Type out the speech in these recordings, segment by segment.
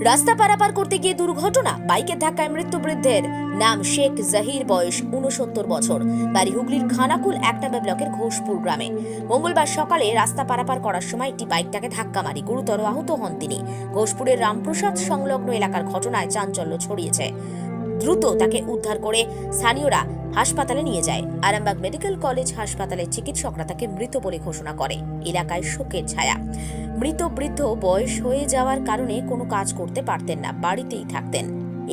রাস্তা পারাপার করতে গিয়ে দুর্ঘটনা, বাইকের ধাক্কায় মৃত্যু বৃদ্ধের নাম শেখ জাহির, বয়স উনসত্তর বছর। বাড়ি হুগলির খানাকুল এক নম্বর ব্লকের ঘোষপুর গ্রামে। মঙ্গলবার সকালে রাস্তা পারাপার করার সময় একটি বাইকটাকে ধাক্কা মারি। গুরুতর আহত হন তিনি। ঘোষপুরের রামপ্রসাদ সংলগ্ন এলাকার ঘটনায় চাঞ্চল্য ছড়িয়েছে। দ্রুত তাকে উদ্ধার করে স্থানীয়রা হাসপাতালে নিয়ে যায়। আরামবাগ মেডিকেল কলেজ হাসপাতালের চিকিৎসকরা তাকে মৃত বলে ঘোষণা করে। এলাকায় শোকের ছায়া। মৃত বৃদ্ধ বয়স হয়ে যাওয়ার কারণে কোনো কাজ করতে পারতেন না বাড়িতেই থাকতেন।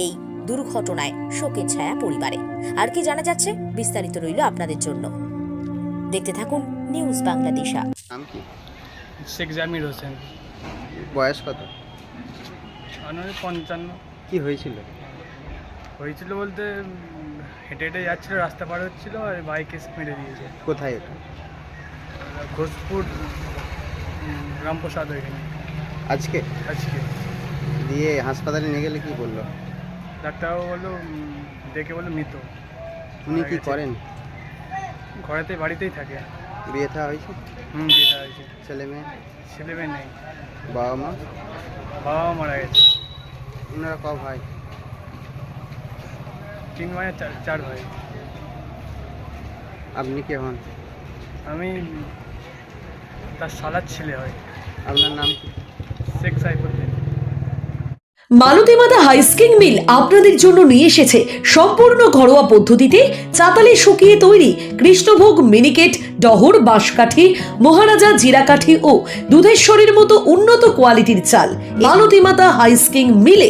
এই দুর্ঘটনায় শোকের ছায়া পরিবারে। আর কি জানা যাচ্ছে? বিস্তারিত রইল আপনাদের জন্য। দেখতে থাকুন নিউজ বাংলাদেশা নাম কি? শেখ জামির হোসেন। বয়স কত? পঞ্চান্ন। কি হয়েছিল? হয়েছিল বলতে হেঁটে হেঁটে যাচ্ছিল রাস্তা পার হচ্ছিল আর বাইকে মেরে দিয়েছে কোথায় এটা? ঘোষপুর রামপ্রসাদ ওইখানে। আজকে? আজকে। দিয়ে হাসপাতালে নিয়ে গেলে কি বলল? ডাক্তারবাবু বলল দেখে বলল মৃত। উনি কি করেন? ঘরেতে বাড়িতেই থাকে। বিয়ে থা হয়েছে? হুম যেটা হয়েছে। ছেলে মেয়ে? ছেলে মেয়ে নেই। বাবা মা? বাবা মারা গেছে। ওনারা ক ভাই? তিন মায়ের চার চার ভাই। আপনি কে হন? আমি তার সালার ছেলে হয়। আপনার নাম শেখ সাইফুদ্দিন। মালতীমাতা হাইস্কিং মিল আপনাদের জন্য নিয়ে এসেছে সম্পূর্ণ ঘরোয়া পদ্ধতিতে চাতালে শুকিয়ে তৈরি কৃষ্ণভোগ মিনিকেট ডহর বাঁশকাঠি মহারাজা জিরাকাঠি ও দুধেশ্বরীর মতো উন্নত কোয়ালিটির চাল মালতীমাতা হাইস্কিং মিলে